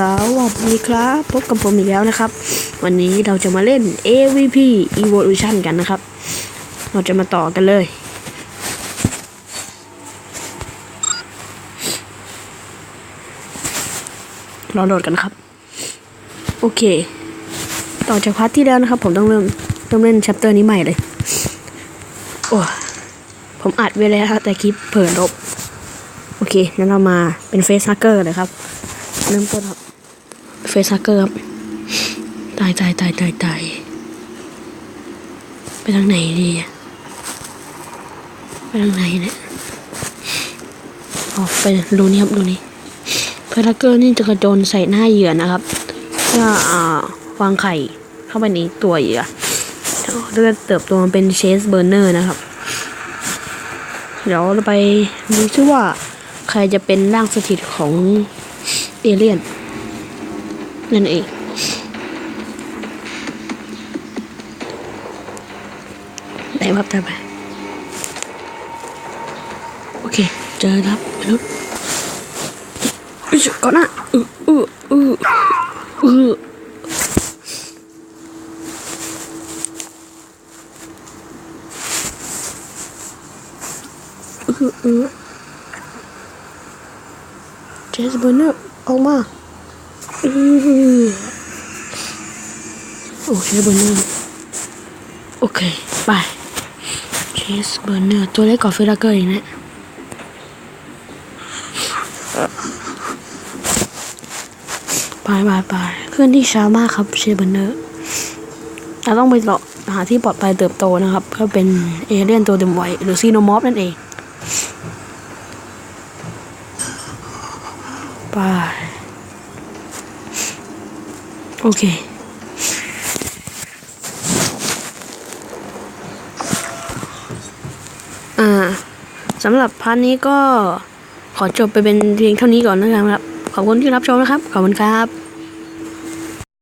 วัสดีครับ พบกับผมอีกแล้วนะครับ วันนี้เราจะมาเล่น AVP Evolution กันนะครับ เราจะมาต่อกันเลย รอโหลดกันครับ โอเค ต่อจากพาร์ทที่แล้วนะครับ ผมต้องเริ่มต้องเล่น c h a p t e r นี้ใหม่เลย โอ้ผมอัดไว้แล้วครับแต่คลิปเผลอลบ โอเคงั้นเรามาเป็นเฟซฮักเกอร์เลยครับ เริ่มต้นครับ เฟซฮักเกอร์ครับ ตายตายตายตายตายไปทางไหนดีอะไปทางไหนเนี่ยออกไปรูนี้ครับรูนี้เฟซฮักเกอร์นี่จะกระโจนใส่หน้าเหยื่อนะครับเพื่ออ่าวางไข่เข้าไปในตัวเหยื่อแล้วก็เติบโตมาเป็นเชสเบอร์เนอร์นะครับ เดี๋ยวเราไปดูซิว่าใครจะเป็นร่างสถิตของเอเลี่ยน นั่นเองไหนวับทำไปโอเคเจอ โอเจสเบอร์เนอร์โอเค ไปเจสเบอร์เนอร์ตัวเล็กกว่าฟิลาเกอร์อีกนะไปไปไปเคลื่อนที่ช้ามากครับเชสเบอร์เนอร์เราต้องไปเลาะหาที่ปลอดภัยเติบโตนะครับ เพื่อเป็นเอเลี่ยนตัวเต็มวัยหรือซีโนมอฟนั่นเองไป โอเค อ่าสำหรับพาร์ทนี้ก็ขอจบไปเป็นเพียงเท่านี้ก่อนนะครับ ขอบคุณที่รับชมนะครับ ขอบคุณครับ